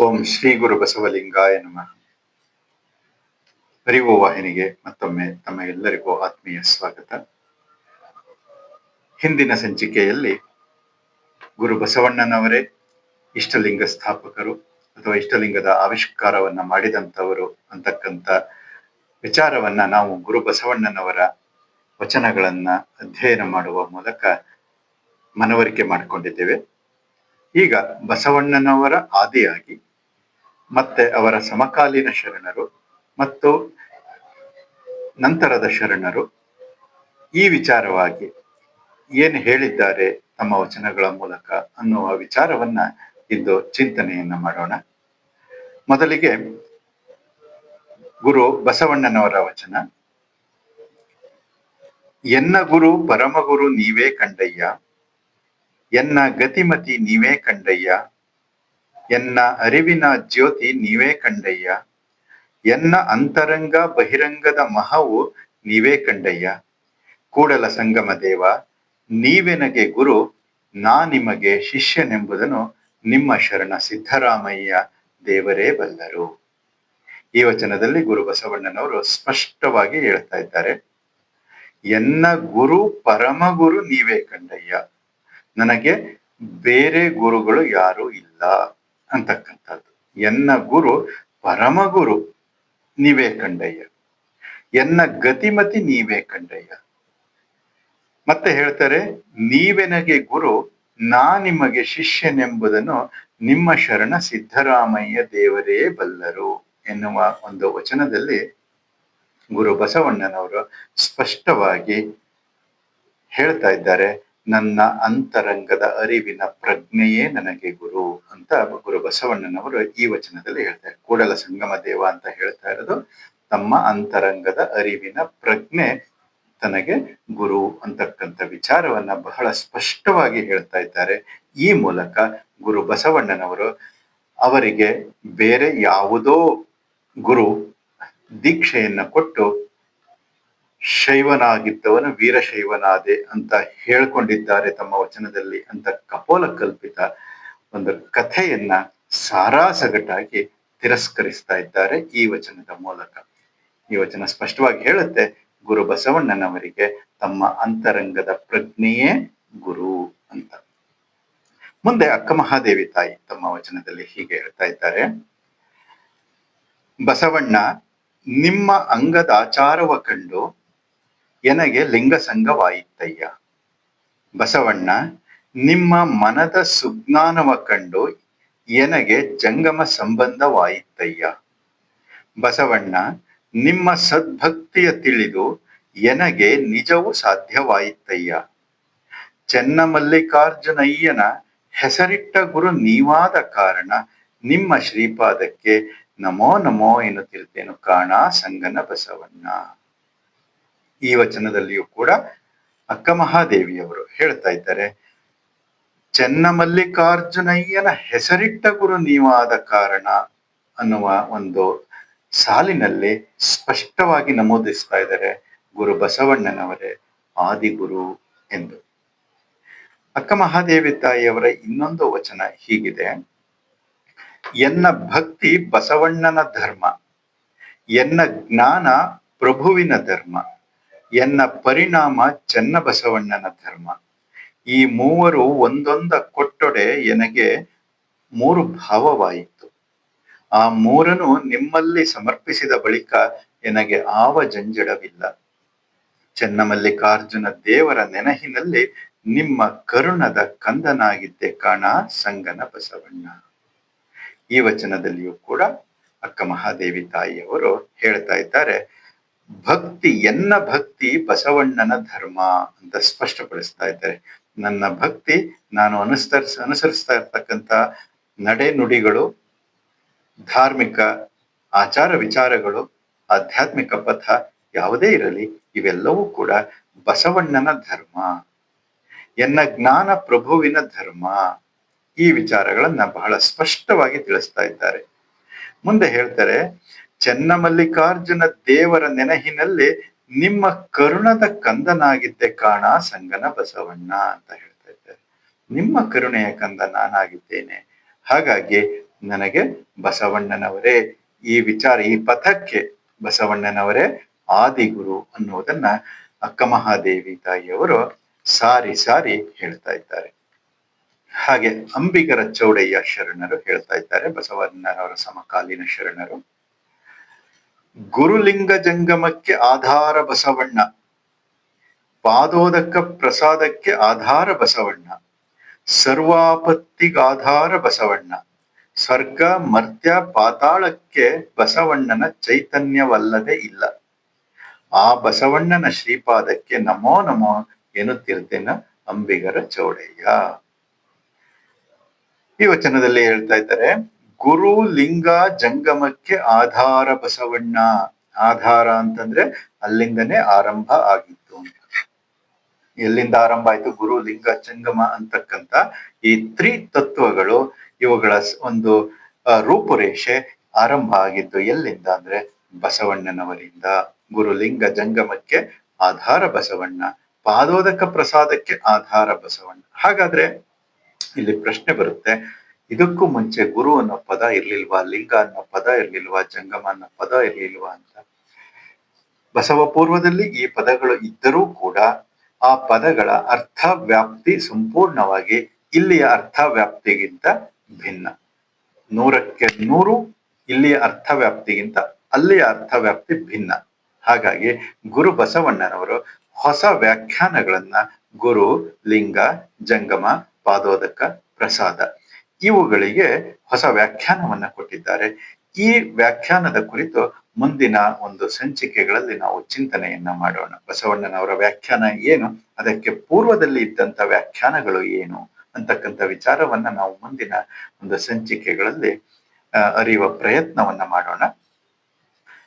ಓಂ ಶ್ರೀ ಗುರು ಬಸವಲಿಂಗಾಯ ನಮಃ. ಅರಿವು ವಾಹಿನಿಗೆ ಮತ್ತೊಮ್ಮೆ ತಮ್ಮ ಎಲ್ಲರಿಗೂ ಆತ್ಮೀಯ ಸ್ವಾಗತ. ಹಿಂದಿನ ಸಂಚಿಕೆಯಲ್ಲಿ ಗುರು ಬಸವಣ್ಣನವರೇ, ಇಷ್ಟಲಿಂಗ ಸ್ಥಾಪಕರು ಅಥವಾ ಇಷ್ಟಲಿಂಗದ ಆವಿಷ್ಕಾರವನ್ನ ಮಾಡಿದಂಥವರು ಅಂತಕ್ಕಂಥ ವಿಚಾರವನ್ನ ನಾವು ಗುರು ಬಸವಣ್ಣನವರ ವಚನಗಳನ್ನ ಅಧ್ಯಯನ ಮಾಡುವ ಮೂಲಕ ಮನವರಿಕೆ ಮಾಡಿಕೊಂಡಿದ್ದೇವೆ. ಈಗ ಬಸವಣ್ಣನವರ ಆದಿಯಾಗಿ ಮತ್ತೆ ಅವರ ಸಮಕಾಲೀನ ಶರಣರು ಮತ್ತು ನಂತರದ ಶರಣರು ಈ ವಿಚಾರವಾಗಿ ಏನು ಹೇಳಿದ್ದಾರೆ ತಮ್ಮ ವಚನಗಳ ಮೂಲಕ ಅನ್ನುವ ವಿಚಾರವನ್ನ ಇಂದು ಚಿಂತನೆಯನ್ನ ಮಾಡೋಣ. ಮೊದಲಿಗೆ ಗುರು ಬಸವಣ್ಣನವರ ವಚನ. ಎನ್ನ ಗುರು ಪರಮಗುರು ನೀವೇ ಕಂಡಯ್ಯ, ಎನ್ನ ಗತಿಮತಿ ನೀವೇ ಕಂಡಯ್ಯ ಎನ್ನ ಅರಿವಿನ ಜ್ಯೋತಿ ನೀವೇ ಕಂಡಯ್ಯ. ಎನ್ನ ಅಂತರಂಗ ಬಹಿರಂಗದ ಮಹವು ನೀವೇ ಕಂಡಯ್ಯ. ಕೂಡಲ ಸಂಗಮ ದೇವ, ನೀವೆನಗೆ ಗುರು, ನಾ ನಿಮಗೆ ಶಿಷ್ಯನೆಂಬುದನ್ನು ನಿಮ್ಮ ಶರಣ ಸಿದ್ದರಾಮಯ್ಯ ದೇವರೇ ಬಲ್ಲರು. ಈ ವಚನದಲ್ಲಿ ಗುರು ಬಸವಣ್ಣನವರು ಸ್ಪಷ್ಟವಾಗಿ ಹೇಳ್ತಾ ಇದ್ದಾರೆ. ಎನ್ನ ಗುರು, ಪರಮ ಗುರು ನೀವೇ ಕಂಡಯ್ಯ. ನನಗೆ ಬೇರೆ ಗುರುಗಳು ಯಾರು ಇಲ್ಲ. ಅಂತಕ್ಕಂಥದ್ದು. ಎನ್ನ ಗುರು ಪರಮಗುರು ನೀವೇ ಕಂಡಯ್ಯ. ಎನ್ನ ಗತಿಮತಿ ನೀವೇ ಕಂಡಯ್ಯ. ಮತ್ತೆ ಹೇಳ್ತಾರೆ, ನೀವೆನಗೆ ಗುರು, ನಾ ನಿಮಗೆ ಶಿಷ್ಯನೆಂಬುದನ್ನು ನಿಮ್ಮ ಶರಣ ಸಿದ್ದರಾಮಯ್ಯ ದೇವರೇ ಬಲ್ಲರು ಎನ್ನುವ ಒಂದು ವಚನದಲ್ಲಿ ಗುರು ಬಸವಣ್ಣನವರು ಸ್ಪಷ್ಟವಾಗಿ ಹೇಳ್ತಾ ಇದ್ದಾರೆ. ನನ್ನ ಅಂತರಂಗದ ಅರಿವಿನ ಪ್ರಜ್ಞೆಯೇ ನನಗೆ ಗುರು ಅಂತ ಗುರು ಬಸವಣ್ಣನವರು ಈ ವಚನದಲ್ಲಿ ಹೇಳ್ತಾರೆ. ಕೂಡಲ ಸಂಗಮ ದೇವ ಅಂತ ಹೇಳ್ತಾ ಇರೋದು ತಮ್ಮ ಅಂತರಂಗದ ಅರಿವಿನ ಪ್ರಜ್ಞೆ ತನಗೆ ಗುರು ಅಂತಕ್ಕಂಥ ವಿಚಾರವನ್ನ ಬಹಳ ಸ್ಪಷ್ಟವಾಗಿ ಹೇಳ್ತಾ ಇದ್ದಾರೆ. ಈ ಮೂಲಕ ಗುರು ಬಸವಣ್ಣನವರು ಅವರಿಗೆ ಬೇರೆ ಯಾವುದೋ ಗುರು ದೀಕ್ಷೆಯನ್ನ ಕೊಟ್ಟು ಶೈವನಾಗಿದ್ದವನು ವೀರಶೈವನಾದೆ ಅಂತ ಹೇಳ್ಕೊಂಡಿದ್ದಾರೆ ತಮ್ಮ ವಚನದಲ್ಲಿ ಅಂತ ಕಪೋಲ ಕಲ್ಪಿತ ಒಂದು ಕಥೆಯನ್ನ ಸಾರಾಸಗಟಾಗಿ ತಿರಸ್ಕರಿಸ್ತಾ ಇದ್ದಾರೆ ಈ ವಚನದ ಮೂಲಕ. ಈ ವಚನ ಸ್ಪಷ್ಟವಾಗಿ ಹೇಳುತ್ತೆ, ಗುರು ಬಸವಣ್ಣನವರಿಗೆ ತಮ್ಮ ಅಂತರಂಗದ ಪ್ರಜ್ಞೆಯೇ ಗುರು ಅಂತ. ಮುಂದೆ ಅಕ್ಕ ಮಹಾದೇವಿ ತಾಯಿ ತಮ್ಮ ವಚನದಲ್ಲಿ ಹೀಗೆ ಹೇಳ್ತಾ ಇದ್ದಾರೆ. ಬಸವಣ್ಣ, ನಿಮ್ಮ ಅಂಗದ ಆಚಾರವ ಕಂಡು ಎನಗೆ ಲಿಂಗಸಂಗವಾಯಿತಯ್ಯ ಬಸವಣ್ಣ, ನಿಮ್ಮ ಮನದ ಸುಜ್ಞಾನವ ಕಂಡು ಎನಗೆ ಜಂಗಮ ಸಂಬಂಧವಾಯಿತಯ್ಯ ಬಸವಣ್ಣ, ನಿಮ್ಮ ಸದ್ಭಕ್ತಿಯ ತಿಳಿದು ಎನಗೆ ನಿಜವು ಸಾಧ್ಯವಾಯಿತಯ್ಯ ಚೆನ್ನಮಲ್ಲಿಕಾರ್ಜುನಯ್ಯನ ಹೆಸರಿಟ್ಟ ಗುರು ನೀವಾದ ಕಾರಣ ನಿಮ್ಮ ಶ್ರೀಪಾದಕ್ಕೆ ನಮೋ ನಮೋ ಎನ್ನುತ್ತಿರ್ತೇನು ಕಾಣ ಸಂಗನ ಬಸವಣ್ಣ. ಈ ವಚನದಲ್ಲಿಯೂ ಕೂಡ ಅಕ್ಕ ಮಹಾದೇವಿಯವರು ಹೇಳ್ತಾ ಇದ್ದಾರೆ, ಚೆನ್ನಮಲ್ಲಿಕಾರ್ಜುನಯ್ಯನ ಹೆಸರಿಟ್ಟ ಗುರು ನೀವಾದ ಕಾರಣ ಅನ್ನುವ ಒಂದು ಸಾಲಿನಲ್ಲಿ ಸ್ಪಷ್ಟವಾಗಿ ನಮೂದಿಸ್ತಾ ಇದ್ದಾರೆ ಗುರು ಬಸವಣ್ಣನವರೇ, ಆದಿಗುರು ಎಂದು. ಅಕ್ಕ ಮಹಾದೇವಿ ತಾಯಿಯವರ ಇನ್ನೊಂದು ವಚನ ಹೀಗಿದೆ, ಎನ್ನ ಭಕ್ತಿ ಬಸವಣ್ಣನ ಧರ್ಮ, ಎನ್ನ ಜ್ಞಾನ ಪ್ರಭುವಿನ ಧರ್ಮ ಎನ್ನ ಪರಿಣಾಮ ಚನ್ನಬಸವಣ್ಣನ ಧರ್ಮ. ಈ ಮೂವರು ಒಂದೊಂದ ಕೊಟ್ಟೊಡೆ ಎನಗೆ ಮೂರು ಭಾವವಾಯಿತು. ಆ ಮೂರನು ನಿಮ್ಮಲ್ಲಿ ಸಮರ್ಪಿಸಿದ ಬಳಿಕ ಎನಗೆ ಆವ ಜಂಜಡವಿಲ್ಲ. ಚೆನ್ನಮಲ್ಲಿಕಾರ್ಜುನ ದೇವರ ನೆನಹಿನಲ್ಲಿ ನಿಮ್ಮ ಕರುಣದ ಕಂದನಾಗಿದ್ದೆ ಕಾಣ ಸಂಗನ ಬಸವಣ್ಣ. ಈ ವಚನದಲ್ಲಿಯೂ ಕೂಡ ಅಕ್ಕ ಮಹಾದೇವಿ ತಾಯಿಯವರು ಹೇಳ್ತಾ ಇದ್ದಾರೆ ಭಕ್ತಿ, ಎನ್ನ ಭಕ್ತಿ ಬಸವಣ್ಣನ ಧರ್ಮ ಅಂತ ಸ್ಪಷ್ಟಪಡಿಸ್ತಾ ಇದ್ದಾರೆ. ನನ್ನ ಭಕ್ತಿ, ನಾನು ಅನುಸರಿಸ, ಅನುಸರಿಸ್ತಾ ಇರ್ತಕ್ಕಂಥ ನಡೆ ನುಡಿಗಳು ಧಾರ್ಮಿಕ ಆಚಾರ ವಿಚಾರಗಳು, ಆಧ್ಯಾತ್ಮಿಕ ಪಥ ಯಾವುದೇ ಇರಲಿ, ಇವೆಲ್ಲವೂ ಕೂಡ ಬಸವಣ್ಣನ ಧರ್ಮ. ಎನ್ನ ಜ್ಞಾನ ಪ್ರಭುವಿನ ಧರ್ಮ. ಈ ವಿಚಾರಗಳನ್ನ ಬಹಳ ಸ್ಪಷ್ಟವಾಗಿ ತಿಳಿಸ್ತಾ ಇದ್ದಾರೆ. ಮುಂದೆ ಹೇಳ್ತಾರೆ ಚೆನ್ನಮಲ್ಲಿಕಾರ್ಜುನ ದೇವರ ನೆನಹಿನಲ್ಲಿ ನಿಮ್ಮ ಕರುಣದ ಕಂದನಾಗಿದ್ದೆ ಕಾಣ ಸಂಗನ ಬಸವಣ್ಣ ಅಂತ ಹೇಳ್ತಾ ಇದ್ದಾರೆ. ನಿಮ್ಮ ಕರುಣೆಯ ಕಂದ ನಾನಾಗಿದ್ದೇನೆ. ಹಾಗಾಗಿ ನನಗೆ ಬಸವಣ್ಣನವರೇ, ಈ ವಿಚಾರ, ಈ ಪಥಕ್ಕೆ ಬಸವಣ್ಣನವರೇ ಆದಿಗುರು ಅನ್ನುವುದನ್ನ ಅಕ್ಕ ಮಹಾದೇವಿ ತಾಯಿಯವರು ಸಾರಿ ಸಾರಿ ಹೇಳ್ತಾ ಇದ್ದಾರೆ. ಹಾಗೆ ಅಂಬಿಗರ ಚೌಡಯ್ಯ ಶರಣರು ಹೇಳ್ತಾ ಇದ್ದಾರೆ, ಬಸವಣ್ಣನವರ ಸಮಕಾಲೀನ ಶರಣರು. ಗುರುಲಿಂಗ ಜಂಗಮಕ್ಕೆ ಆಧಾರ ಬಸವಣ್ಣ. ಪಾದೋದಕ ಪ್ರಸಾದಕ್ಕೆ ಆಧಾರ ಬಸವಣ್ಣ. ಸರ್ವಾಪತ್ತಿಗಾಧಾರ ಬಸವಣ್ಣ. ಸ್ವರ್ಗ, ಮರ್ತ್ಯ, ಪಾತಾಳಕ್ಕೆ ಬಸವಣ್ಣನ ಚೈತನ್ಯವಲ್ಲದೆ ಇಲ್ಲ. ಆ ಬಸವಣ್ಣನ ಶ್ರೀಪಾದಕ್ಕೆ ನಮೋ ನಮೋ ಎನ್ನುತ್ತಿರ್ತೇನ ಅಂಬಿಗರ ಚೌಡಯ್ಯ. ಈ ವಚನದಲ್ಲಿ ಹೇಳ್ತಾ ಇದ್ದಾರೆ ಗುರು ಲಿಂಗ ಜಂಗಮಕ್ಕೆ ಆಧಾರ ಬಸವಣ್ಣ. ಆಧಾರ ಅಂತಂದ್ರೆ ಅಲ್ಲಿಂದನೇ ಆರಂಭ ಆಗಿತ್ತು ಅಂತ. ಎಲ್ಲಿಂದ ಆರಂಭ ಆಯ್ತು? ಗುರು ಲಿಂಗ ಜಂಗಮ ಅಂತಕ್ಕಂತ ಈ ತ್ರಿ ತತ್ವಗಳು ಇವುಗಳ ಒಂದು ರೂಪುರೇಷೆ ಆರಂಭ ಆಗಿದ್ದು ಎಲ್ಲಿಂದ ಅಂದ್ರೆ ಬಸವಣ್ಣನವರಿಂದ. ಗುರುಲಿಂಗ ಜಂಗಮಕ್ಕೆ ಆಧಾರ ಬಸವಣ್ಣ. ಪಾದೋದಕ ಪ್ರಸಾದಕ್ಕೆ ಆಧಾರ ಬಸವಣ್ಣ. ಹಾಗಾದ್ರೆ ಇಲ್ಲಿ ಪ್ರಶ್ನೆ ಬರುತ್ತೆ. ಇದಕ್ಕೂ ಮುಂಚೆ ಗುರು ಅನ್ನೋ ಪದ ಇರ್ಲಿಲ್ವಾ, ಲಿಂಗ ಅನ್ನೋ ಪದ ಇರ್ಲಿಲ್ವಾ, ಜಂಗಮ ಅನ್ನೋ ಪದ ಇರ್ಲಿಲ್ವಾ ಅಂತ. ಬಸವ ಪೂರ್ವದಲ್ಲಿ ಈ ಪದಗಳು ಇದ್ದರೂ ಕೂಡ ಆ ಪದಗಳ ಅರ್ಥ ವ್ಯಾಪ್ತಿ ಸಂಪೂರ್ಣವಾಗಿ ಇಲ್ಲಿಯ ಅರ್ಥ ವ್ಯಾಪ್ತಿಗಿಂತ ಭಿನ್ನ. ನೂರಕ್ಕೆ ನೂರು, ಇಲ್ಲಿಯ ಅರ್ಥ ವ್ಯಾಪ್ತಿಗಿಂತ ಅಲ್ಲಿಯ ಅರ್ಥ ವ್ಯಾಪ್ತಿ ಭಿನ್ನ. ಹಾಗಾಗಿ ಗುರು ಬಸವಣ್ಣನವರು ಹೊಸ ವ್ಯಾಖ್ಯಾನಗಳನ್ನ ಗುರು, ಲಿಂಗ, ಜಂಗಮ, ಪಾದೋದಕ, ಪ್ರಸಾದ ಇವುಗಳಿಗೆ ಹೊಸ ವ್ಯಾಖ್ಯಾನವನ್ನ ಕೊಟ್ಟಿದ್ದಾರೆ. ಈ ವ್ಯಾಖ್ಯಾನದ ಕುರಿತು ಮುಂದಿನ ಒಂದು ಸಂಚಿಕೆಗಳಲ್ಲಿ ನಾವು ಚಿಂತನೆಯನ್ನ ಮಾಡೋಣ. ಬಸವಣ್ಣನವರ ವ್ಯಾಖ್ಯಾನ ಏನು? ಅದಕ್ಕೆ ಪೂರ್ವದಲ್ಲಿ ಇದ್ದಂತ ವ್ಯಾಖ್ಯಾನಗಳು ಏನು? ಅಂತಕ್ಕಂಥ ವಿಚಾರವನ್ನ ನಾವು ಮುಂದಿನ ಒಂದು ಸಂಚಿಕೆಗಳಲ್ಲಿ ಅರಿಯುವ ಪ್ರಯತ್ನವನ್ನ ಮಾಡೋಣ.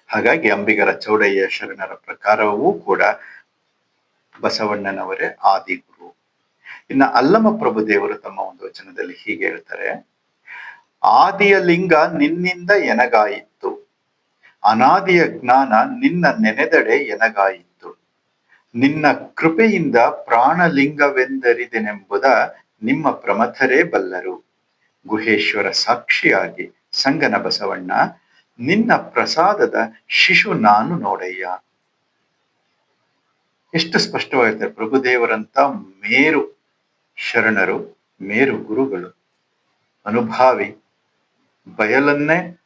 ಹಾಗಾಗಿ ಅಂಬಿಗರ ಚೌಡಯ್ಯ ಶರಣರ ಪ್ರಕಾರವೂ ಕೂಡ ಬಸವಣ್ಣನವರೇ ಆದಿಗುರು. ಇನ್ನ ಅಲ್ಲಮ ಪ್ರಭುದೇವರು ತಮ್ಮ ಒಂದು ವಚನದಲ್ಲಿ ಹೀಗೆ ಹೇಳ್ತಾರೆ, ಆದಿಯ ಲಿಂಗ ನಿನ್ನಿಂದ ಎನಗಾಯಿತು ಅನಾದಿಯ ಜ್ಞಾನ ನಿನ್ನ ನೆನೆದಡೆ ಎನಗಾಯಿತು ನಿನ್ನ ಕೃಪೆಯಿಂದ ಪ್ರಾಣಲಿಂಗವೆಂದರಿದೆನೆಂಬುದ ನಿಮ್ಮ ಪ್ರಮಥರೇ ಬಲ್ಲರು. ಗುಹೇಶ್ವರ ಸಾಕ್ಷಿಯಾಗಿ, ಸಂಗನ ಬಸವಣ್ಣ, ನಿನ್ನ ಪ್ರಸಾದದ ಶಿಶು ನಾನು ನೋಡಯ್ಯ. ಎಷ್ಟು ಸ್ಪಷ್ಟವಾಗಿರ್ತಾರೆ ಪ್ರಭುದೇವರಂತ ಮೇರು ಶರಣರು, ಮೇರು ಗುರುಗಳು, ಅನುಭಾವಿ, ಬಯಲನ್ನೇ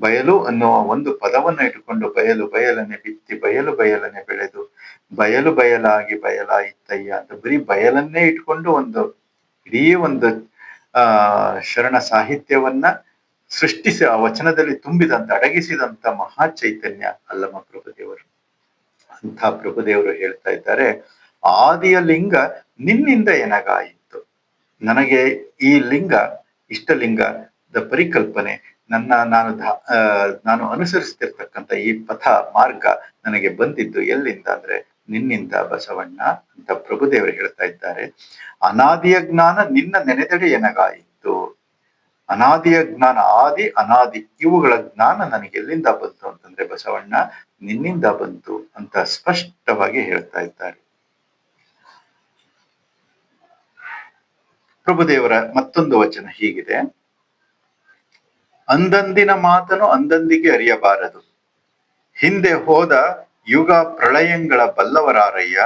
ಬಯಲು ಅನ್ನುವ ಒಂದು ಪದವನ್ನು ಇಟ್ಟುಕೊಂಡು ಬಯಲು ಬಯಲನೆ ಬಿತ್ತಿ ಬಯಲು ಬಯಲನೆ ಬೆಳೆದು ಬಯಲು ಬಯಲಾಗಿ ಬಯಲಾಯಿತಯ್ಯ ಅಂತ ಬರೀ ಬಯಲನ್ನೇ ಇಟ್ಕೊಂಡು ಒಂದು ಇಡೀ ಒಂದು, ಆ, ಶರಣ ಸಾಹಿತ್ಯವನ್ನ ಸೃಷ್ಟಿಸಿ ಆ ವಚನದಲ್ಲಿ ತುಂಬಿದಂತ, ಅಡಗಿಸಿದಂತ ಮಹಾ ಚೈತನ್ಯ ಅಲ್ಲಮ್ಮ ಪ್ರಭುದೇವರು. ಅಂತ ಪ್ರಭುದೇವರು ಹೇಳ್ತಾ ಇದ್ದಾರೆ, ಆದಿಯ ಲಿಂಗ ನಿನ್ನಿಂದ ಎನಗಾಯಿತು. ನನಗೆ ಈ ಲಿಂಗ ಇಷ್ಟಲಿಂಗದ ಪರಿಕಲ್ಪನೆ, ನನ್ನ ನಾನು ನಾನು ಅನುಸರಿಸ್ತಿರ್ತಕ್ಕಂಥ ಈ ಪಥ ಮಾರ್ಗ ನನಗೆ ಬಂದಿದ್ದು ಎಲ್ಲಿಂದ ಅಂದ್ರೆ ನಿನ್ನಿಂದ ಬಸವಣ್ಣ ಅಂತ ಪ್ರಭುದೇವರು ಹೇಳ್ತಾ ಇದ್ದಾರೆ. ಅನಾದಿಯ ಜ್ಞಾನ ನಿನ್ನ ನೆನೆದಡೆ ಎನಗಾಯಿತು. ಅನಾದಿಯ ಜ್ಞಾನ ಆದಿ ಅನಾದಿ ಇವುಗಳ ಜ್ಞಾನ ನನಗೆ ಎಲ್ಲಿಂದ ಬಂತು ಅಂತಂದ್ರೆ ಬಸವಣ್ಣ ನಿನ್ನಿಂದ ಬಂತು ಅಂತ ಸ್ಪಷ್ಟವಾಗಿ ಹೇಳ್ತಾ ಇದ್ದಾರೆ. ಪ್ರಭುದೇವರ ಮತ್ತೊಂದು ವಚನ ಹೀಗಿದೆ. ಅಂದಂದಿನ ಮಾತನು ಅಂದಂದಿಗೆ ಅರಿಯಬಾರದು. ಹಿಂದೆ ಹೋದ ಯುಗ ಪ್ರಳಯಂಗಳ ಬಲ್ಲವರಾರಯ್ಯ,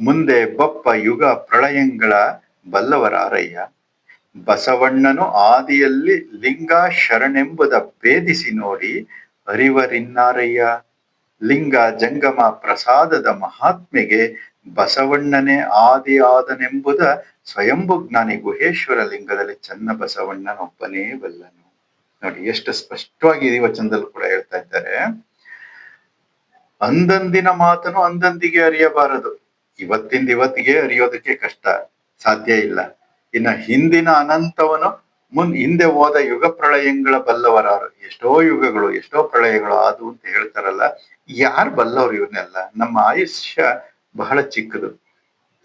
ಮುಂದೆ ಬಪ್ಪ ಯುಗ ಪ್ರಳಯಂಗಳ ಬಲ್ಲವರಾರಯ್ಯ. ಬಸವಣ್ಣನು ಆದಿಯಲ್ಲಿ ಲಿಂಗ ಶರಣೆಂಬುದ ಭೇದಿಸಿ ನೋಡಿ ಅರಿವರಿನ್ನಾರಯ್ಯ. ಲಿಂಗ ಜಂಗಮ ಪ್ರಸಾದದ ಮಹಾತ್ಮೆಗೆ ಬಸವಣ್ಣನೇ ಆದಿಯಾದನೆಂಬುದ ಸ್ವಯಂಭು ಜ್ಞಾನಿ ಗುಹೇಶ್ವರ ಲಿಂಗದಲ್ಲಿ ಚನ್ನ ಬಸವಣ್ಣನೊಬ್ಬನೇ ಬಲ್ಲನು. ನೋಡಿ, ಎಷ್ಟು ಸ್ಪಷ್ಟವಾಗಿ ಈ ವಚನದಲ್ಲಿ ಕೂಡ ಹೇಳ್ತಾ ಇದ್ದಾರೆ. ಅಂದಂದಿನ ಮಾತನು ಅಂದಂದಿಗೆ ಅರಿಯಬಾರದು. ಇವತ್ತಿಂದ ಇವತ್ತಿಗೆ ಅರಿಯೋದಕ್ಕೆ ಕಷ್ಟ. ಸಾಧ್ಯ ಇಲ್ಲ. ಇನ್ನ ಹಿಂದಿನ ಅನಂತವನು ಮುನ್, ಹಿಂದೆ ಹೋದ ಯುಗ ಪ್ರಳಯಗಳ ಬಲ್ಲವರಾರು. ಎಷ್ಟೋ ಯುಗಗಳು, ಎಷ್ಟೋ ಪ್ರಳಯಗಳು ಅದು ಅಂತ ಹೇಳ್ತಾರಲ್ಲ. ಯಾರು ಬಲ್ಲವರು ಇವನ್ನೆಲ್ಲ ನಮ್ಮ ಆಯುಷ್ಯ ಬಹಳ ಚಿಕ್ಕದು.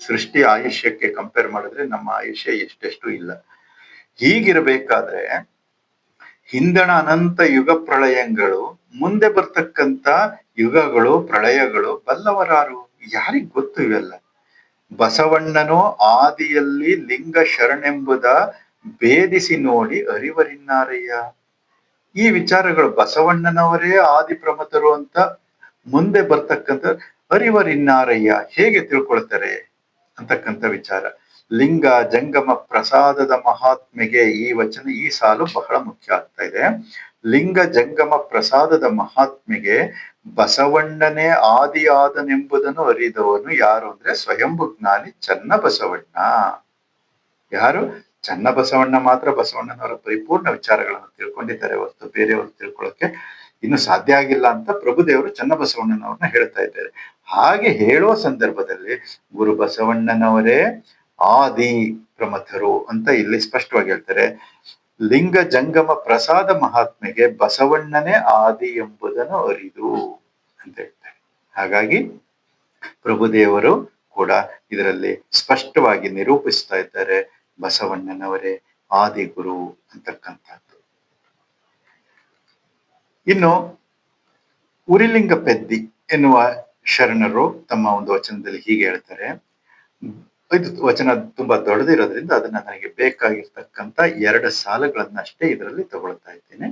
ಸೃಷ್ಟಿ ಆಯುಷ್ಯಕ್ಕೆ ಕಂಪೇರ್ ಮಾಡಿದ್ರೆ ನಮ್ಮ ಆಯುಷ್ಯ ಎಷ್ಟೆಷ್ಟು ಇಲ್ಲ. ಹೀಗಿರಬೇಕಾದ್ರೆ ಹಿಂದಣ ಅನಂತ ಯುಗ ಪ್ರಳಯಗಳು, ಮುಂದೆ ಬರ್ತಕ್ಕಂತ ಯುಗಗಳು, ಪ್ರಳಯಗಳು ಬಲ್ಲವರಾರು ಯಾರಿಗ್ ಗೊತ್ತು ಇವೆಲ್ಲ? ಬಸವಣ್ಣನು ಆದಿಯಲ್ಲಿ ಲಿಂಗ ಶರಣೆಂಬುದ ಭೇದಿಸಿ ನೋಡಿ ಅರಿವರಿನ್ನಾರಯ್ಯ? ಈ ವಿಚಾರಗಳು ಬಸವಣ್ಣನವರೇ ಆದಿ ಪ್ರಮತರು ಅಂತ ಮುಂದೆ ಬರ್ತಕ್ಕಂಥ ಅರಿವರಿನ್ನಾರಯ್ಯ ಹೇಗೆ ತಿಳ್ಕೊಳ್ತಾರೆ? ಅಂತಕ್ಕಂಥ ವಿಚಾರ. ಲಿಂಗ ಜಂಗಮ ಪ್ರಸಾದದ ಮಹಾತ್ಮೆಗೆ ಈ ವಚನ, ಈ ಸಾಲು ಬಹಳ ಮುಖ್ಯ ಆಗ್ತಾ ಇದೆ. ಲಿಂಗ ಜಂಗಮ ಪ್ರಸಾದದ ಮಹಾತ್ಮೆಗೆ ಬಸವಣ್ಣನೇ ಆದಿಯಾದನೆಂಬುದನ್ನು ಅರಿದವನು ಯಾರು ಅಂದ್ರೆ ಸ್ವಯಂಭು ಜ್ಞಾನಿ ಚನ್ನ ಬಸವಣ್ಣ ಯಾರು? ಚನ್ನ ಬಸವಣ್ಣ ಮಾತ್ರ ಬಸವಣ್ಣನವರ ಪರಿಪೂರ್ಣ ವಿಚಾರಗಳನ್ನು ತಿಳ್ಕೊಂಡಿದ್ದಾರೆ ಹೊರತು ಬೇರೆಯವರು ತಿಳ್ಕೊಳ್ಳೋಕೆ ಇನ್ನು ಸಾಧ್ಯ ಆಗಿಲ್ಲ ಅಂತ ಪ್ರಭುದೇವರು ಚನ್ನಬಸವಣ್ಣನವ್ರನ್ನ ಹೇಳ್ತಾ ಇದ್ದಾರೆ. ಹಾಗೆ ಹೇಳೋ ಸಂದರ್ಭದಲ್ಲಿ ಗುರು ಬಸವಣ್ಣನವರೇ ಆದಿ ಪ್ರಮಥರು ಅಂತ ಇಲ್ಲಿ ಸ್ಪಷ್ಟವಾಗಿ ಹೇಳ್ತಾರೆ. ಲಿಂಗ ಜಂಗಮ ಪ್ರಸಾದ ಮಹಾತ್ಮೆಗೆ ಬಸವಣ್ಣನೇ ಆದಿ ಎಂಬುದನ್ನು ಅರಿದು ಅಂತ ಹೇಳ್ತಾರೆ. ಹಾಗಾಗಿ ಪ್ರಭುದೇವರು ಕೂಡ ಇದರಲ್ಲಿ ಸ್ಪಷ್ಟವಾಗಿ ನಿರೂಪಿಸ್ತಾ ಇದ್ದಾರೆ ಬಸವಣ್ಣನವರೇ ಆದಿಗುರು ಅಂತಕ್ಕಂಥದ್ದು. ಇನ್ನು ಉರಿಲಿಂಗ ಪೆದ್ದಿ ಎನ್ನುವ ಶರಣರು ತಮ್ಮ ಒಂದು ವಚನದಲ್ಲಿ ಹೀಗೆ ಹೇಳ್ತಾರೆ. ಇದು ವಚನ ತುಂಬಾ ದೊಡ್ಡದಿರೋದ್ರಿಂದ ಅದನ್ನ ನನಗೆ ಬೇಕಾಗಿರ್ತಕ್ಕಂಥ ಎರಡು ಸಾಲುಗಳನ್ನಷ್ಟೇ ಇದರಲ್ಲಿ ತಗೊಳ್ತಾ ಇದ್ದೇನೆ.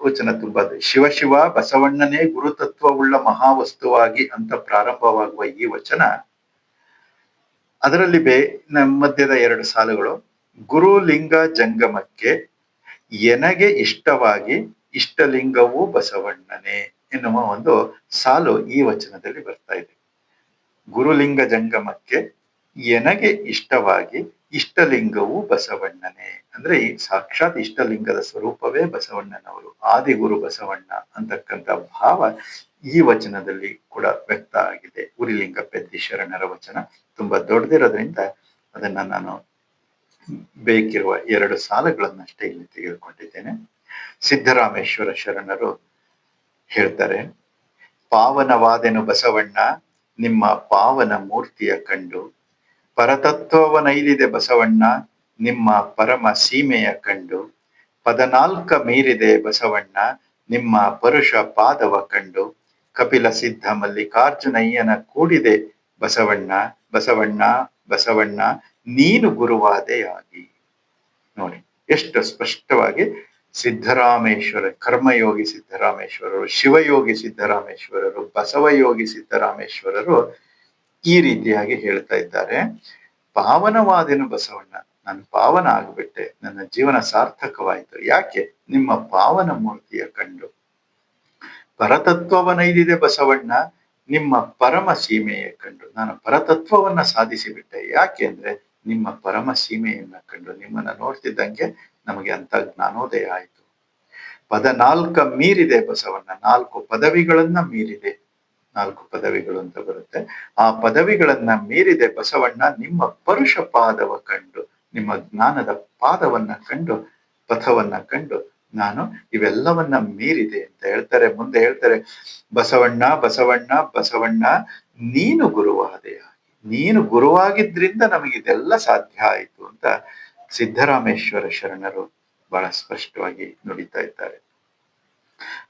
ವಚನ ತುಂಬಾ ಶಿವಶಿವ ಶಿವ ಬಸವಣ್ಣನೇ ಗುರುತತ್ವವುಳ್ಳ ಮಹಾವಸ್ತುವಾಗಿ ಅಂತ ಪ್ರಾರಂಭವಾಗುವ ಈ ವಚನ, ಅದರಲ್ಲಿ ಬೇ ಮಧ್ಯದ ಎರಡು ಸಾಲುಗಳು ಗುರುಲಿಂಗ ಜಂಗಮಕ್ಕೆ ಎನಗೆ ಇಷ್ಟವಾಗಿ ಇಷ್ಟಲಿಂಗವು ಬಸವಣ್ಣನೇ ಎನ್ನುವ ಒಂದು ಸಾಲು ಈ ವಚನದಲ್ಲಿ ಬರ್ತಾ ಇದೆ. ಗುರುಲಿಂಗ ಜಂಗಮಕ್ಕೆ ಎನಗೆ ಇಷ್ಟವಾಗಿ ಇಷ್ಟಲಿಂಗವು ಬಸವಣ್ಣನೇ. ಅಂದ್ರೆ ಈ ಸಾಕ್ಷಾತ್ ಇಷ್ಟಲಿಂಗದ ಸ್ವರೂಪವೇ ಬಸವಣ್ಣನವರು. ಆದಿಗುರು ಬಸವಣ್ಣ ಅಂತಕ್ಕಂಥ ಭಾವ ಈ ವಚನದಲ್ಲಿ ಕೂಡ ವ್ಯಕ್ತ ಆಗಿದೆ. ಉರಿಲಿಂಗ ಪೆದ್ದಿ ಶರಣರ ವಚನ ತುಂಬಾ ದೊಡ್ಡದಿರೋದ್ರಿಂದ ಅದನ್ನ ನಾನು ಬೇಕಿರುವ ಎರಡು ಸಾಲಗಳನ್ನಷ್ಟೇ ಇಲ್ಲಿ ತೆಗೆದುಕೊಂಡಿದ್ದೇನೆ. ಸಿದ್ದರಾಮೇಶ್ವರ ಶರಣರು ಹೇಳ್ತಾರೆ, ಪಾವನವಾದೆನು ಬಸವಣ್ಣ, ನಿಮ್ಮ ಪಾವನ ಮೂರ್ತಿಯ ಕಂಡು. ಪರತತ್ವವನೈದಿದೆ ಬಸವಣ್ಣ, ನಿಮ್ಮ ಪರಮ ಸೀಮೆಯ ಕಂಡು. ಪದನಾಲ್ಕ ಮೀರಿದೆ ಬಸವಣ್ಣ, ನಿಮ್ಮ ಪರುಷ ಪಾದವ ಕಂಡು. ಕಪಿಲ ಸಿದ್ಧ ಮಲ್ಲಿಕಾರ್ಜುನಯ್ಯನ ಕೂಡಿದೆ ಬಸವಣ್ಣ ಬಸವಣ್ಣ ಬಸವಣ್ಣ, ನೀನು ಗುರುವಾದೆಯಾಗಿ ನೋಡಿ, ಎಷ್ಟು ಸ್ಪಷ್ಟವಾಗಿ ಸಿದ್ದರಾಮೇಶ್ವರ ಕರ್ಮಯೋಗಿ ಸಿದ್ದರಾಮೇಶ್ವರರು ಶಿವಯೋಗಿ ಸಿದ್ದರಾಮೇಶ್ವರರು ಬಸವಯೋಗಿ ಸಿದ್ದರಾಮೇಶ್ವರರು ಈ ರೀತಿಯಾಗಿ ಹೇಳ್ತಾ ಇದ್ದಾರೆ. ಪಾವನವಾದಿನ ಬಸವಣ್ಣ, ನಾನು ಪಾವನ ಆಗ್ಬಿಟ್ಟೆ, ನನ್ನ ಜೀವನ ಸಾರ್ಥಕವಾಯಿತು. ಯಾಕೆ? ನಿಮ್ಮ ಪಾವನ ಮೂರ್ತಿಯ ಕಂಡು. ಪರತತ್ವವನೈದಿದೆ ಬಸವಣ್ಣ, ನಿಮ್ಮ ಪರಮ ಸೀಮೆಯ ಕಂಡು. ನಾನು ಪರತತ್ವವನ್ನ ಸಾಧಿಸಿಬಿಟ್ಟೆ. ಯಾಕೆ ಅಂದ್ರೆ ನಿಮ್ಮ ಪರಮ ಸೀಮೆಯನ್ನು ಕಂಡು ನಿಮ್ಮನ್ನ ನೋಡ್ತಿದ್ದಂಗೆ ನಮಗೆ ಅಂತ ಜ್ಞಾನೋದಯ ಆಯಿತು. ಪದ ನಾಲ್ಕ ಮೀರಿದೆ ಬಸವಣ್ಣ, ನಾಲ್ಕು ಪದವಿಗಳನ್ನ ಮೀರಿದೆ. ನಾಲ್ಕು ಪದವಿಗಳು ಅಂತ ಬರುತ್ತೆ. ಆ ಪದವಿಗಳನ್ನ ಮೀರಿದೆ ಬಸವಣ್ಣ, ನಿಮ್ಮ ಪರುಷ ಪಾದವ ಕಂಡು, ನಿಮ್ಮ ಜ್ಞಾನದ ಪಾದವನ್ನ ಕಂಡು, ಪಥವನ್ನ ಕಂಡು ನಾನು ಇವೆಲ್ಲವನ್ನ ಮೀರಿದೆ ಅಂತ ಹೇಳ್ತಾರೆ. ಮುಂದೆ ಹೇಳ್ತಾರೆ, ಬಸವಣ್ಣ ಬಸವಣ್ಣ ಬಸವಣ್ಣ, ನೀನು ಗುರುವಾದೆಯಾಗಿ ನೀನು ಗುರುವಾಗಿದ್ದರಿಂದ ನಮಗಿದೆಲ್ಲ ಸಾಧ್ಯ ಆಯಿತು ಅಂತ ಸಿದ್ದರಾಮೇಶ್ವರ ಶರಣರು ಬಹಳ ಸ್ಪಷ್ಟವಾಗಿ ನುಡಿತಾ ಇದ್ದಾರೆ.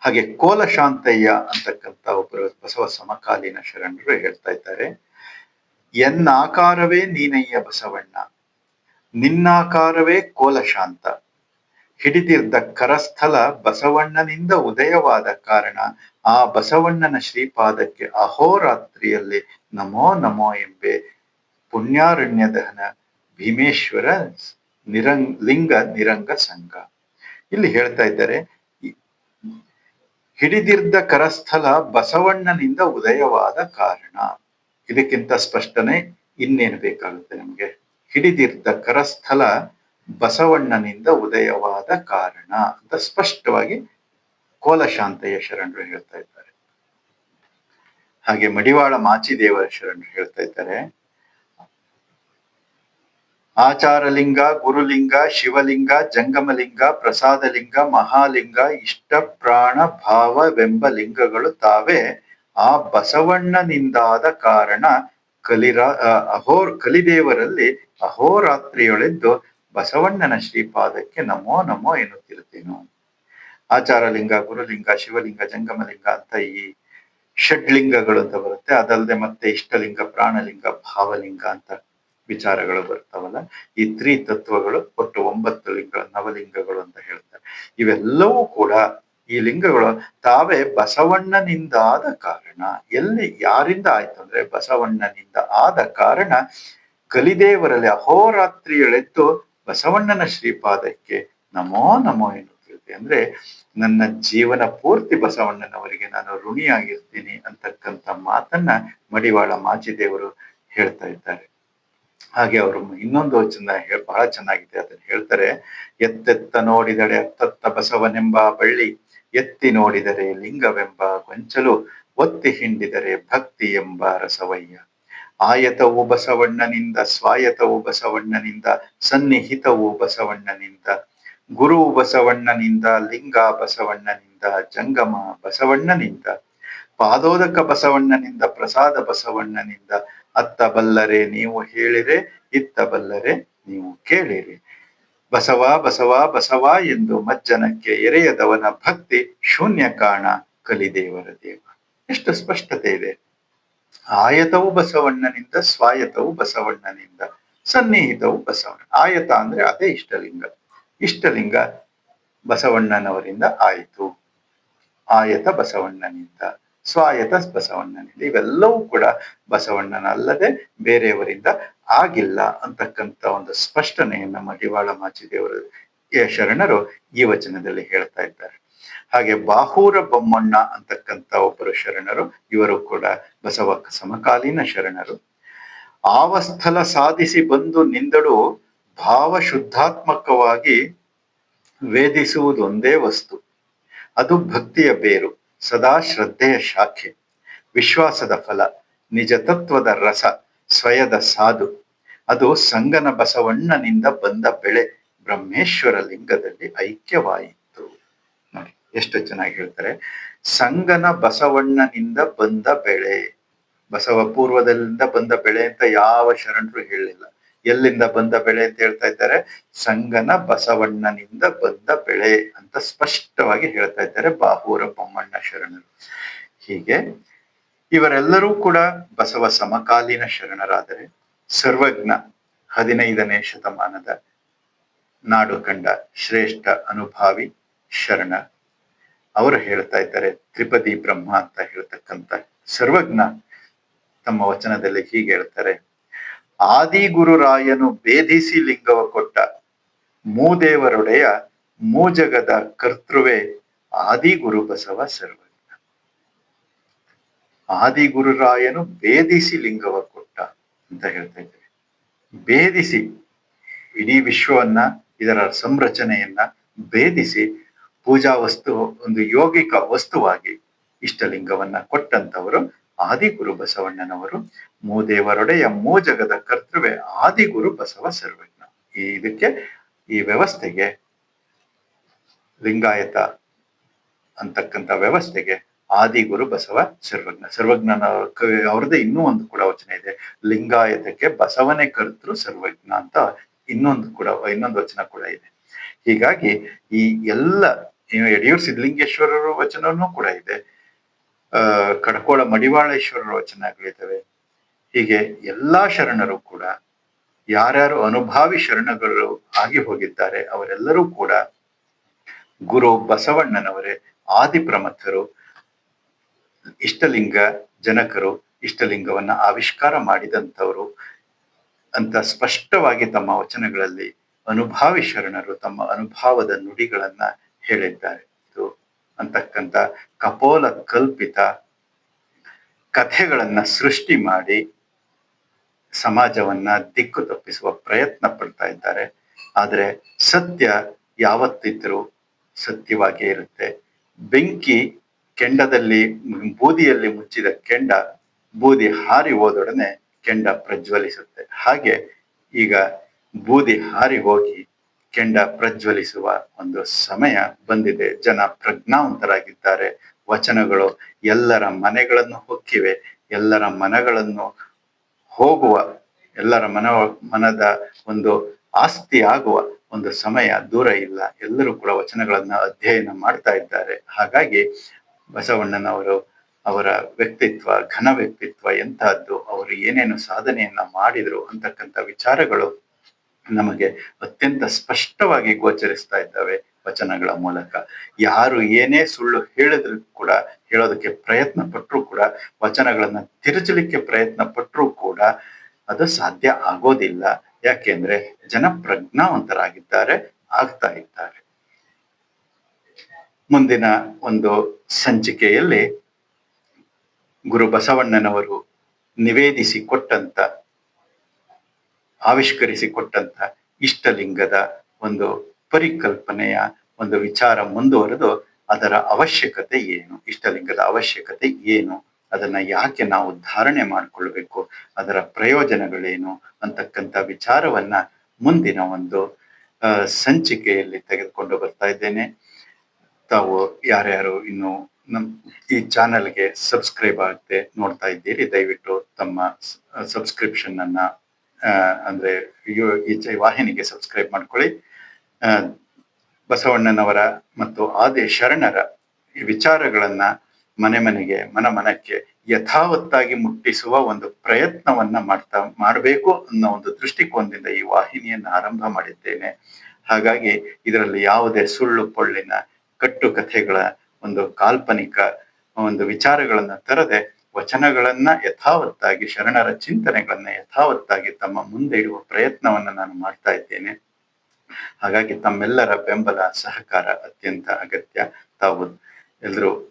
ಹಾಗೆ ಕೋಲಶಾಂತಯ್ಯ ಅಂತಕ್ಕಂಥ ಒಬ್ಬರು ಬಸವ ಸಮಕಾಲೀನ ಶರಣರು ಹೇಳ್ತಾ ಇದ್ದಾರೆ, ಎನ್ನಾಕಾರವೇ ನೀನಯ್ಯ ಬಸವಣ್ಣ, ನಿನ್ನಾಕಾರವೇ ಕೋಲಶಾಂತ. ಹಿಡಿದಿರ್ದ ಕರಸ್ಥಲ ಬಸವಣ್ಣನಿಂದ ಉದಯವಾದ ಕಾರಣ ಆ ಬಸವಣ್ಣನ ಶ್ರೀಪಾದಕ್ಕೆ ಅಹೋರಾತ್ರಿಯಲ್ಲಿ ನಮೋ ನಮೋ ಎಂಬೆ ಪುಣ್ಯಾರಣ್ಯ ದಹನ ಭೀಮೇಶ್ವರ ನಿರಂಗ್, ಲಿಂಗ ನಿರಂಗ ಸಂಘ. ಇಲ್ಲಿ ಹೇಳ್ತಾ ಇದ್ದಾರೆ ಹಿಡಿದಿರ್ದ ಕರಸ್ಥಲ ಬಸವಣ್ಣನಿಂದ ಉದಯವಾದ ಕಾರಣ. ಇದಕ್ಕಿಂತ ಸ್ಪಷ್ಟನೆ ಇನ್ನೇನು ಬೇಕಾಗುತ್ತೆ ನಮಗೆ? ಹಿಡಿದಿರ್ದ ಕರಸ್ಥಲ ಬಸವಣ್ಣನಿಂದ ಉದಯವಾದ ಕಾರಣ ಅಂತ ಸ್ಪಷ್ಟವಾಗಿ ಕೋಲಶಾಂತಯ್ಯ ಶರಣರು ಹೇಳ್ತಾ ಇದ್ದಾರೆ. ಹಾಗೆ ಮಡಿವಾಳ ಮಾಚಿದೇವ ಶರಣರು ಹೇಳ್ತಾ ಇದ್ದಾರೆ. ಆಚಾರಲಿಂಗ, ಗುರುಲಿಂಗ, ಶಿವಲಿಂಗ, ಜಂಗಮಲಿಂಗ, ಪ್ರಸಾದಲಿಂಗ, ಮಹಾಲಿಂಗ, ಇಷ್ಟ ಪ್ರಾಣ ಭಾವವೆಂಬ ಲಿಂಗಗಳು ತಾವೇ. ಆ ಬಸವಣ್ಣನಿಂದಾದ ಕಾರಣ ಕಲಿರ ಅಹೋರ್ ಕಲಿದೇವರಲ್ಲಿ ಅಹೋರಾತ್ರಿಯೊಳೆದ್ದು ಬಸವಣ್ಣನ ಶ್ರೀಪಾದಕ್ಕೆ ನಮೋ ನಮೋ ಎನ್ನುತ್ತಿರುತ್ತೇನು. ಆಚಾರಲಿಂಗ, ಗುರುಲಿಂಗ, ಶಿವಲಿಂಗ, ಜಂಗಮಲಿಂಗ ಅಂತ ಈ ಷಡ್ಲಿಂಗಗಳು ಅಂತ ಬರುತ್ತೆ. ಅದಲ್ಲದೆ ಮತ್ತೆ ಇಷ್ಟಲಿಂಗ, ಪ್ರಾಣಲಿಂಗ, ಭಾವಲಿಂಗ ಅಂತ ವಿಚಾರಗಳು ಬರ್ತಾವಲ್ಲ. ಈ ತ್ರಿ ತತ್ವಗಳು ಒಟ್ಟು ಒಂಬತ್ತು ಲಿಂಗ, ನವಲಿಂಗಗಳು ಅಂತ ಹೇಳ್ತಾರೆ. ಇವೆಲ್ಲವೂ ಕೂಡ ಈ ಲಿಂಗಗಳು ತಾವೇ ಬಸವಣ್ಣನಿಂದ ಆದ ಕಾರಣ, ಎಲ್ಲಿ ಯಾರಿಂದ ಆಯ್ತು ಅಂದ್ರೆ ಬಸವಣ್ಣನಿಂದ ಆದ ಕಾರಣ, ಕಲಿದೇವರಲ್ಲಿ ಅಹೋರಾತ್ರಿಯಳೆದ್ದು ಬಸವಣ್ಣನ ಶ್ರೀಪಾದಕ್ಕೆ ನಮೋ ನಮೋ ಎನ್ನುತ್ತಿರುತ್ತೆ ಅಂದ್ರೆ ನನ್ನ ಜೀವನ ಪೂರ್ತಿ ಬಸವಣ್ಣನವರಿಗೆ ನಾನು ಋಣಿಯಾಗಿರ್ತೀನಿ ಅಂತಕ್ಕಂಥ ಮಾತನ್ನ ಮಡಿವಾಳ ಮಾಚಿದೇವರು ಹೇಳ್ತಾ ಇದ್ದಾರೆ. ಹಾಗೆ ಅವರು ಇನ್ನೊಂದು ವಚನ ಬಹಳ ಚೆನ್ನಾಗಿದೆ. ಅದನ್ನ ಹೇಳ್ತಾರೆ, ಎತ್ತೆತ್ತ ನೋಡಿದರೆ ಅತ್ತತ್ತ ಬಸವನೆಂಬ ಬಳ್ಳಿ, ಎತ್ತಿ ನೋಡಿದರೆ ಲಿಂಗವೆಂಬ ಗೊಂಚಲು, ಒತ್ತಿ ಹಿಂಡಿದರೆ ಭಕ್ತಿ ಎಂಬ ರಸವಯ್ಯ. ಆಯತವು ಬಸವಣ್ಣನಿಂದ, ಸ್ವಾಯತವು ಬಸವಣ್ಣನಿಂದ, ಸನ್ನಿಹಿತವು ಬಸವಣ್ಣನಿಂದ ಗುರು ಬಸವಣ್ಣನಿಂದ, ಲಿಂಗ ಬಸವಣ್ಣನಿಂದ, ಜಂಗಮ ಬಸವಣ್ಣನಿಂದ, ಪಾದೋದಕ ಬಸವಣ್ಣನಿಂದ, ಪ್ರಸಾದ ಬಸವಣ್ಣನಿಂದ, ಅತ್ತ ಬಲ್ಲರೆ ನೀವು ಹೇಳಿರೆ, ಇತ್ತ ಬಲ್ಲರೆ ನೀವು ಕೇಳಿರಿ. ಬಸವ ಬಸವ ಬಸವ ಎಂದು ಮಜ್ಜನಕ್ಕೆ ಎರೆಯದವನ ಭಕ್ತಿ ಶೂನ್ಯ ಕಾಣ ಕಲಿದೇವರ ದೇವ. ಎಷ್ಟು ಸ್ಪಷ್ಟತೆ ಇದೆ. ಆಯತವು ಬಸವಣ್ಣನಿಂದ, ಸ್ವಾಯತವು ಬಸವಣ್ಣನಿಂದ, ಸನ್ನಿಹಿತವು ಬಸವಣ್ಣ. ಆಯತ ಅಂದ್ರೆ ಅದೇ ಇಷ್ಟಲಿಂಗ. ಇಷ್ಟಲಿಂಗ ಬಸವಣ್ಣನವರಿಂದ ಆಯಿತು. ಆಯತ ಬಸವಣ್ಣನಿಂದ, ಸ್ವಾಯತ ಬಸವಣ್ಣನಿಂದ, ಇವೆಲ್ಲವೂ ಕೂಡ ಬಸವಣ್ಣನಲ್ಲದೆ ಬೇರೆಯವರಿಂದ ಆಗಿಲ್ಲ ಅಂತಕ್ಕಂಥ ಒಂದು ಸ್ಪಷ್ಟನೆಯನ್ನು ಮಡಿವಾಳ ಮಾಚಿದೇವರು ಶರಣರು ಈ ವಚನದಲ್ಲಿ ಹೇಳ್ತಾ ಇದ್ದಾರೆ. ಹಾಗೆ ಬಾಹೂರ ಬೊಮ್ಮಣ್ಣ ಅಂತಕ್ಕಂಥ ಒಬ್ಬರು ಶರಣರು, ಇವರು ಕೂಡ ಬಸವ ಸಮಕಾಲೀನ ಶರಣರು. ಆವಸ್ಥಲ ಸಾಧಿಸಿ ಬಂದು ನಿಂದಳು ಭಾವ ಶುದ್ಧಾತ್ಮಕವಾಗಿ ವೇದಿಸುವುದೊಂದೇ ವಸ್ತು. ಅದು ಭಕ್ತಿಯ ಬೇರು, ಸದಾ ಶ್ರದ್ಧೆಯ ಶಾಖೆ. ವಿಶ್ವಾಸದ ಫಲ, ನಿಜ ತತ್ವದ ರಸ, ಸ್ವಯದ ಸಾಧು. ಅದು ಸಂಗನ ಬಸವಣ್ಣನಿಂದ ಬಂದ ಬೆಳೆ, ಬ್ರಹ್ಮೇಶ್ವರ ಲಿಂಗದಲ್ಲಿ ಐಕ್ಯವಾಯಿತು. ನೋಡಿ, ಎಷ್ಟು ಚೆನ್ನಾಗಿ ಹೇಳ್ತಾರೆ. ಸಂಗನ ಬಸವಣ್ಣನಿಂದ ಬಂದ ಬೆಳೆ. ಬಸವ ಪೂರ್ವದಿಂದ ಬಂದ ಬೆಳೆ ಅಂತ ಯಾವ ಶರಣರು ಹೇಳಿಲ್ಲ. ಎಲ್ಲಿಂದ ಬಂದ ಬೆಳೆ ಅಂತ ಹೇಳ್ತಾ ಇದ್ದಾರೆ? ಸಂಗನ ಬಸವಣ್ಣನಿಂದ ಬಂದ ಬೆಳೆ ಅಂತ ಸ್ಪಷ್ಟವಾಗಿ ಹೇಳ್ತಾ ಇದ್ದಾರೆ ಬಾಹೂರ ಬೊಮ್ಮಣ್ಣ ಶರಣರು. ಹೀಗೆ ಇವರೆಲ್ಲರೂ ಕೂಡ ಬಸವ ಸಮಕಾಲೀನ ಶರಣರಾದರೆ ಸರ್ವಜ್ಞ ಹದಿನೈದನೇ ಶತಮಾನದ ನಾಡು ಕಂಡ ಶ್ರೇಷ್ಠ ಅನುಭಾವಿ ಶರಣ. ಅವರು ಹೇಳ್ತಾ ಇದ್ದಾರೆ, ತ್ರಿಪದಿ ಬ್ರಹ್ಮ ಅಂತ ಹೇಳ್ತಕ್ಕಂಥ ಸರ್ವಜ್ಞ. ತಮ್ಮ ವಚನದಲ್ಲಿ ಹೀಗೆ ಹೇಳ್ತಾರೆ ಆದಿಗುರುರಾಯನು ಭೇದಿಸಿ ಲಿಂಗವ ಕೊಟ್ಟ ಮೂದೇವರೊಡೆಯ ಮೂಜಗದ ಕರ್ತೃವೆ ಆದಿಗುರು ಬಸವ ಸರ್ವಜ್ಞ. ಆದಿಗುರುರಾಯನು ಭೇದಿಸಿ ಲಿಂಗವ ಕೊಟ್ಟ ಅಂತ ಹೇಳ್ತಾ ಇದ್ದಾರೆ. ಭೇದಿಸಿ, ಇಡೀ ವಿಶ್ವವನ್ನ, ಇದರ ಸಂರಚನೆಯನ್ನ ಭೇದಿಸಿ ಪೂಜಾ ವಸ್ತು, ಒಂದು ಯೋಗಿಕ ವಸ್ತುವಾಗಿ ಇಷ್ಟಲಿಂಗವನ್ನ ಕೊಟ್ಟಂತವರು ಆದಿಗುರು ಬಸವಣ್ಣನವರು, ಮೂದೇವರೊಡೆಯ ಮೂಜಗದ ಕರ್ತೃವೆ ಆದಿಗುರು ಬಸವ ಸರ್ವಜ್ಞ. ಈ ಇದಕ್ಕೆ ಈ ವ್ಯವಸ್ಥೆಗೆ, ಲಿಂಗಾಯತ ಅಂತಕ್ಕಂಥ ವ್ಯವಸ್ಥೆಗೆ ಆದಿಗುರು ಬಸವ ಸರ್ವಜ್ಞ. ಸರ್ವಜ್ಞನ ಅವ್ರದ್ದೇ ಇನ್ನೂ ಒಂದು ಕೂಡ ವಚನ ಇದೆ. ಲಿಂಗಾಯತಕ್ಕೆ ಬಸವನೇ ಕರ್ತೃ ಸರ್ವಜ್ಞ ಅಂತ ಇನ್ನೊಂದು ಕೂಡ, ಇನ್ನೊಂದು ವಚನ ಕೂಡ ಇದೆ. ಹೀಗಾಗಿ ಈ ಎಲ್ಲ ಯಡಿಯೂರು ಸಿದ್ಧಲಿಂಗೇಶ್ವರರ ವಚನವೂ ಕೂಡ ಇದೆ. ಆ, ಕಡಕೋಳ ಮಡಿವಾಳೇಶ್ವರರ ವಚನಗಳಿದ್ದಾವೆ ಹೀಗೆ ಎಲ್ಲಾ ಶರಣರು ಕೂಡ ಯಾರ್ಯಾರು ಅನುಭಾವಿ ಶರಣಗಳು ಆಗಿ ಹೋಗಿದ್ದಾರೆ, ಅವರೆಲ್ಲರೂ ಕೂಡ ಗುರು ಬಸವಣ್ಣನವರೇ ಆದಿ ಪ್ರಮಥರು ಇಷ್ಟಲಿಂಗ ಜನಕರು, ಇಷ್ಟಲಿಂಗವನ್ನ ಆವಿಷ್ಕಾರ ಮಾಡಿದಂಥವರು ಅಂತ ಸ್ಪಷ್ಟವಾಗಿ ತಮ್ಮ ವಚನಗಳಲ್ಲಿ ಅನುಭಾವಿ ಶರಣರು ತಮ್ಮ ಅನುಭಾವದ ನುಡಿಗಳನ್ನ ಹೇಳಿದ್ದಾರೆ. ಅಂತಕ್ಕಂಥ ಕಪೋಲ ಕಲ್ಪಿತ ಕಥೆಗಳನ್ನ ಸೃಷ್ಟಿ ಮಾಡಿ ಸಮಾಜವನ್ನ ದಿಕ್ಕು ತಪ್ಪಿಸುವ ಪ್ರಯತ್ನ ಪಡ್ತಾ ಇದ್ದಾರೆ. ಆದರೆ ಸತ್ಯ ಯಾವತ್ತಿದ್ರೂ ಸತ್ಯವಾಗಿಯೇ ಇರುತ್ತೆ. ಬೆಂಕಿ ಕೆಂಡದಲ್ಲಿ ಬೂದಿಯಲ್ಲಿ ಮುಚ್ಚಿದ ಕೆಂಡ ಬೂದಿ ಹಾರಿ ಹೋದೊಡನೆ ಕೆಂಡ ಪ್ರಜ್ವಲಿಸುತ್ತೆ. ಹಾಗೆ ಈಗ ಬೂದಿ ಹಾರಿ ಹೋಗಿ ಕೆಂಡ ಪ್ರಜ್ವಲಿಸುವ ಒಂದು ಸಮಯ ಬಂದಿದೆ. ಜನ ಪ್ರಜ್ಞಾವಂತರಾಗಿದ್ದಾರೆ. ವಚನಗಳು ಎಲ್ಲರ ಮನೆಗಳನ್ನು ಹೊಕ್ಕಿವೆ. ಎಲ್ಲರ ಮನಗಳನ್ನು ಹೋಗುವ, ಎಲ್ಲರ ಮನ, ಮನದ ಒಂದು ಆಸ್ತಿ ಆಗುವ ಒಂದು ಸಮಯ ದೂರ ಇಲ್ಲ. ಎಲ್ಲರೂ ಕೂಡ ವಚನಗಳನ್ನ ಅಧ್ಯಯನ ಮಾಡ್ತಾ ಇದ್ದಾರೆ. ಹಾಗಾಗಿ ಬಸವಣ್ಣನವರು ಅವರ ವ್ಯಕ್ತಿತ್ವ, ಘನ ವ್ಯಕ್ತಿತ್ವ ಎಂತಹದ್ದು, ಅವರು ಏನೇನು ಸಾಧನೆಯನ್ನ ಮಾಡಿದ್ರು ಅಂತಕ್ಕಂಥ ವಿಚಾರಗಳು ನಮಗೆ ಅತ್ಯಂತ ಸ್ಪಷ್ಟವಾಗಿ ಗೋಚರಿಸ್ತಾ ಇದ್ದಾವೆ ವಚನಗಳ ಮೂಲಕ. ಯಾರು ಏನೇ ಸುಳ್ಳು ಹೇಳಿದ್ರು ಕೂಡ, ಹೇಳೋದಕ್ಕೆ ಪ್ರಯತ್ನ ಪಟ್ಟರು ಕೂಡ, ವಚನಗಳನ್ನ ತಿರುಚಲಿಕ್ಕೆ ಪ್ರಯತ್ನ ಪಟ್ಟರು ಕೂಡ ಅದು ಸಾಧ್ಯ ಆಗೋದಿಲ್ಲ. ಯಾಕೆಂದ್ರೆ ಜನ ಪ್ರಜ್ಞಾವಂತರಾಗಿದ್ದಾರೆ ಆಗ್ತಾ ಇದ್ದಾರೆ. ಮುಂದಿನ ಒಂದು ಸಂಚಿಕೆಯಲ್ಲಿ ಗುರು ಬಸವಣ್ಣನವರು ನಿವೇದಿಸಿ ಕೊಟ್ಟಂತ ಆವಿಷ್ಕರಿಸಿಕೊಟ್ಟಂತ ಇಷ್ಟಲಿಂಗದ ಒಂದು ಪರಿಕಲ್ಪನೆಯ ಒಂದು ವಿಚಾರ ಮುಂದುವರೆದು ಅದರ ಅವಶ್ಯಕತೆ ಏನು? ಇಷ್ಟಲಿಂಗದ ಅವಶ್ಯಕತೆ ಏನು? ಅದನ್ನ ಯಾಕೆ ನಾವು ಧಾರಣೆ ಮಾಡಿಕೊಳ್ಬೇಕು? ಅದರ ಪ್ರಯೋಜನಗಳೇನು? ಅಂತಕ್ಕಂಥ ವಿಚಾರವನ್ನ ಮುಂದಿನ ಒಂದು ಸಂಚಿಕೆಯಲ್ಲಿ ತೆಗೆದುಕೊಂಡು ಬರ್ತಾ ಇದ್ದೇನೆ. ತಾವು ಯಾರ್ಯಾರು ಇನ್ನು ನಮ್ ಈ ಚಾನೆಲ್ಗೆ ಸಬ್ಸ್ಕ್ರೈಬ್ ಆಗದೆ ನೋಡ್ತಾ ಇದ್ದೀರಿ, ದಯವಿಟ್ಟು ತಮ್ಮ ಸಬ್ಸ್ಕ್ರಿಪ್ಷನ್ ಅನ್ನ ಅಂದ್ರೆ ಯು- ಈ ಐ ವಾಹಿನಿಗೆ ಸಬ್ಸ್ಕ್ರೈಬ್ ಮಾಡ್ಕೊಳ್ಳಿ. ಬಸವಣ್ಣನವರ ಮತ್ತು ಆದಿ ಶರಣರ ವಿಚಾರಗಳನ್ನ ಮನೆ ಮನೆಗೆ, ಮನ ಮನಕ್ಕೆ ಯಥಾವತ್ತಾಗಿ ಮುಟ್ಟಿಸುವ ಒಂದು ಪ್ರಯತ್ನವನ್ನ ಮಾಡ್ತಾ, ಮಾಡಬೇಕು ಅನ್ನೋ ಒಂದು ದೃಷ್ಟಿಕೋನದಿಂದ ಈ ವಾಹಿನಿಯನ್ನು ಆರಂಭ ಮಾಡಿದ್ದೇನೆ. ಹಾಗಾಗಿ ಇದರಲ್ಲಿ ಯಾವುದೇ ಸುಳ್ಳು ಪೊಳ್ಳಿನ ಕಟ್ಟು ಕಥೆಗಳ ಒಂದು ಕಾಲ್ಪನಿಕ ಒಂದು ವಿಚಾರಗಳನ್ನ ತರದೆ ವಚನಗಳನ್ನ ಯಥಾವತ್ತಾಗಿ, ಶರಣರ ಚಿಂತನೆಗಳನ್ನ ಯಥಾವತ್ತಾಗಿ ತಮ್ಮ ಮುಂದೆ ಇಡುವ ಪ್ರಯತ್ನವನ್ನ ನಾನು ಮಾಡ್ತಾ ಇದ್ದೇನೆ. ಹಾಗಾಗಿ ತಮ್ಮೆಲ್ಲರ ಬೆಂಬಲ, ಸಹಕಾರ ಅತ್ಯಂತ ಅಗತ್ಯ. ತಾವು ಎಲ್ಲರೂ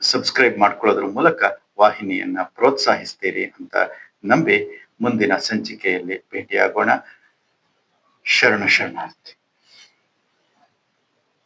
ಸಬ್ಸ್ಕ್ರೈಬ್ ಮಾಡ್ಕೊಳ್ಳೋದ್ರ ಮೂಲಕ ವಾಹಿನಿಯನ್ನ ಪ್ರೋತ್ಸಾಹಿಸ್ತೀರಿ ಅಂತ ನಂಬಿ ಮುಂದಿನ ಸಂಚಿಕೆಯಲ್ಲಿ ಭೇಟಿಯಾಗೋಣ. ಶರಣ ಶರಣಾರ್ಥಿ.